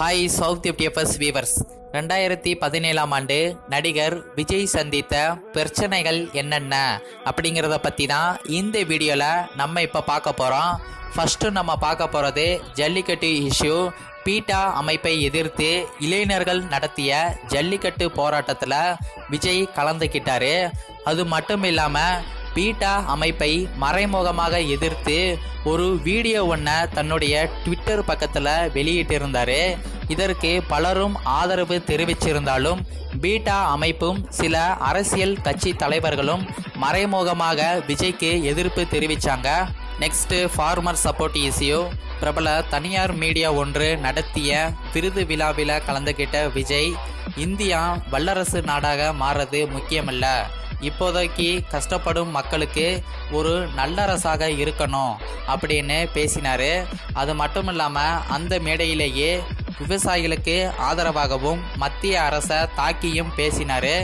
Hi south FDFS viewers. ரெண்டாயிரத்தி பதினேழாம் ஆண்டு நடிகர் விஜய் சந்தித்த பிரச்சனைகள் என்னென்ன அப்படிங்கிறத பற்றி தான் இந்த வீடியோவில் நம்ம இப்போ பார்க்க போகிறோம் ஃபஸ்ட்டு நம்ம பார்க்க போகிறது ஜல்லிக்கட்டு இஷ்யூ பீட்டா அமைப்பை எதிர்த்து இளைஞர்கள் நடத்திய ஜல்லிக்கட்டு போராட்டத்தில் விஜய் கலந்துக்கிட்டார் அது மட்டும் இல்லாமல் பீட்டா அமைப்பை மறைமுகமாக எதிர்த்து ஒரு வீடியோ ஒன்றை தன்னுடைய ட்விட்டர் பக்கத்தில் வெளியிட்டிருந்தார். இதற்கு பலரும் ஆதரவு தெரிவிச்சிருந்தாலும் பீட்டா அமைப்பும் சில அரசியல் கட்சி தலைவர்களும் மறைமுகமாக விஜய்க்கு எதிர்ப்பு தெரிவித்தாங்க நெக்ஸ்ட் ஃபார்மர் சப்போர்ட் இசியோ பிரபல தனியார் மீடியா ஒன்று நடத்திய விருது விழாவில் கலந்துக்கிட்ட விஜய் இந்தியா வல்லரசு நாடாக மாறுறது முக்கியமல்ல. இப்போதைக்கு கஷ்டப்படும் மக்களுக்கு ஒரு நல்லரசாக இருக்கணும் அப்படின்னு பேசினார். அது மட்டும் இல்லாமல் அந்த மேடையிலேயே விவசாயிகளுக்கு ஆதரவாகவும் மத்திய அரசை தாக்கியும் பேசினார்.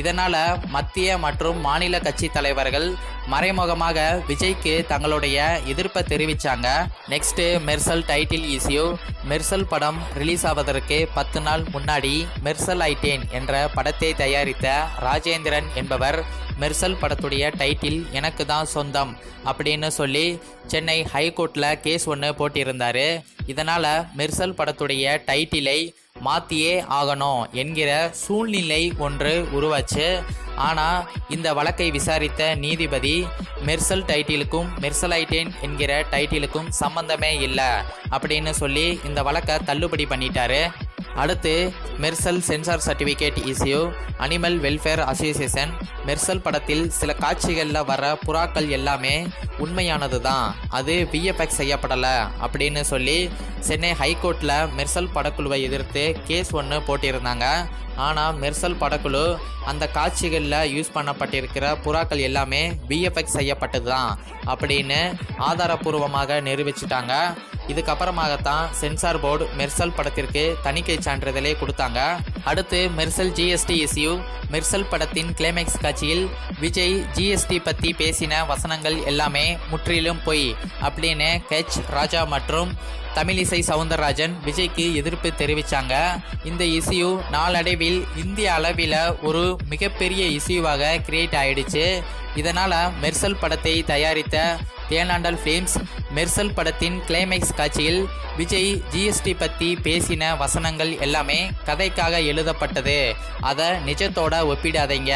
இதனால் மத்திய மற்றும் மாநில கட்சி தலைவர்கள் மறைமுகமாக விஜய்க்கு தங்களுடைய எதிர்ப்பை தெரிவித்தாங்க next Mersal title issue Mersal படம் ரிலீஸ் ஆவதற்கு பத்து நாள் முன்னாடி மெர்சல் ஐட்டேன் என்ற படத்தை தயாரித்த ராஜேந்திரன் என்பவர் மெர்சல் படத்துடைய டைட்டில் எனக்கு தான் சொந்தம் அப்படின்னு சொல்லி சென்னை ஹைகோர்ட்டில் கேஸ் ஒன்று போட்டிருந்தார். இதனால் மெர்சல் படத்துடைய டைட்டிலை மாற்றியே ஆகணும் என்கிற சூழ்நிலை ஒன்று உருவாச்சு. ஆனால் இந்த வழக்கை விசாரித்த நீதிபதி மெர்சல் டைட்டிலுக்கும் மெர்சலைட்டேன் என்கிற டைட்டிலுக்கும் சம்பந்தமே இல்லை அப்படின்னு சொல்லி இந்த வழக்கை தள்ளுபடி பண்ணிட்டாரு. அடுத்து Mersal censor certificate issue animal welfare association. Mersal படத்தில் சில காட்சிகளில் வர புறாக்கள் எல்லாமே உண்மையானது தான் அது விஎஃப்எக்ஸ் செய்யப்படலை அப்படின்னு சொல்லி சென்னை ஹைகோர்ட்டில் மெர்சல் படக்குழுவை எதிர்த்து கேஸ் ஒன்று போட்டிருந்தாங்க. ஆனால் மெர்சல் படக்குழு அந்த காட்சிகளில் யூஸ் பண்ணப்பட்டிருக்கிற புறாக்கள் எல்லாமே விஎஃப்எக்ஸ் செய்யப்பட்டது தான் அப்படின்னு ஆதாரபூர்வமாக நிரூபிச்சிட்டாங்க. இதுக்கப்புறமாகத்தான் சென்சார் போர்டு மெர்சல் படத்திற்கு தணிக்கை சான்றிதழை கொடுத்தாங்க. அடுத்து மெர்சல் ஜிஎஸ்டி இஸ்யூ மெர்சல் படத்தின் கிளைமேக்ஸ் காட்சியில் விஜய் ஜிஎஸ்டி பற்றி பேசின வசனங்கள் எல்லாமே முற்றிலும் பொய் அப்படின்னு கெச் ராஜா மற்றும் தமிழிசை சவுந்தரராஜன் விஜய்க்கு எதிர்ப்பு தெரிவித்தாங்க இந்த இசையு நாளடைவில் இந்திய அளவில் ஒரு மிகப்பெரிய இசையுவாக கிரியேட் ஆயிடுச்சு. இதனால் மெர்சல் படத்தை தயாரித்த தேனாண்டல் ஃபிலிம்ஸ் மெர்சல் படத்தின் கிளைமேக்ஸ் காட்சியில் விஜய் ஜிஎஸ்டி பற்றி பேசின வசனங்கள் எல்லாமே கதைக்காக எழுதப்பட்டது. அதை நிஜத்தோட ஒப்பிடாதீங்க.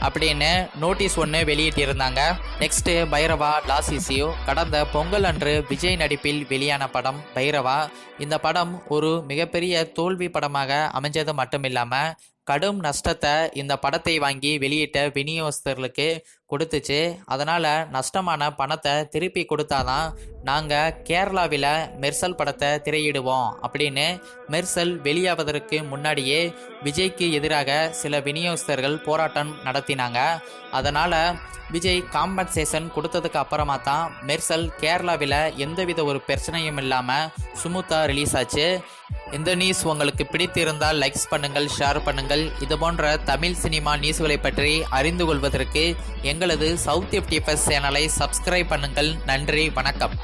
அப்படின்னு நோட்டீஸ் ஒன்று வெளியிட்டிருந்தாங்க. நெக்ஸ்ட்டு பைரவா லாஸ் இசியூ கடந்த பொங்கல் அன்று விஜய் நடிப்பில் வெளியான படம் பைரவா. இந்த படம் ஒரு மிகப்பெரிய தோல்வி படமாக அமைஞ்சது மட்டும் இல்லாமல் கடும் நஷ்டத்தை இந்த படத்தை வாங்கி வெளியிட்ட விநியோகஸ்தர்களுக்கு கொடுத்துச்சு. அதனால் நஷ்டமான பணத்தை திருப்பி கொடுத்தாதான் நாங்கள் கேரளாவில் மெர்சல் படத்தை திரையிடுவோம் அப்படின்னு மெர்சல் வெளியாவதற்கு முன்னாடியே விஜய்க்கு எதிராக சில விநியோகஸ்தர்கள் போராட்டம் நடத்தினாங்க. அதனால் விஜய் காம்பன்சேஷன் கொடுத்ததுக்கு அப்புறமா தான் மெர்சல் கேரளாவில் எந்தவித ஒரு பிரச்சனையும் இல்லாமல் சுமூத்தாக ரிலீஸ் ஆச்சு. இந்த நியூஸ் உங்களுக்கு பிடித்திருந்தால் லைக்ஸ் பண்ணுங்கள் ஷேர் பண்ணுங்கள். இது போன்ற தமிழ் சினிமா நியூஸ்களை பற்றி அறிந்து கொள்வதற்கு எங்களது சவுத் எஃப்டிஎஃப்எஸ் சேனலை சப்ஸ்கிரைப் பண்ணுங்கள். நன்றி வணக்கம்.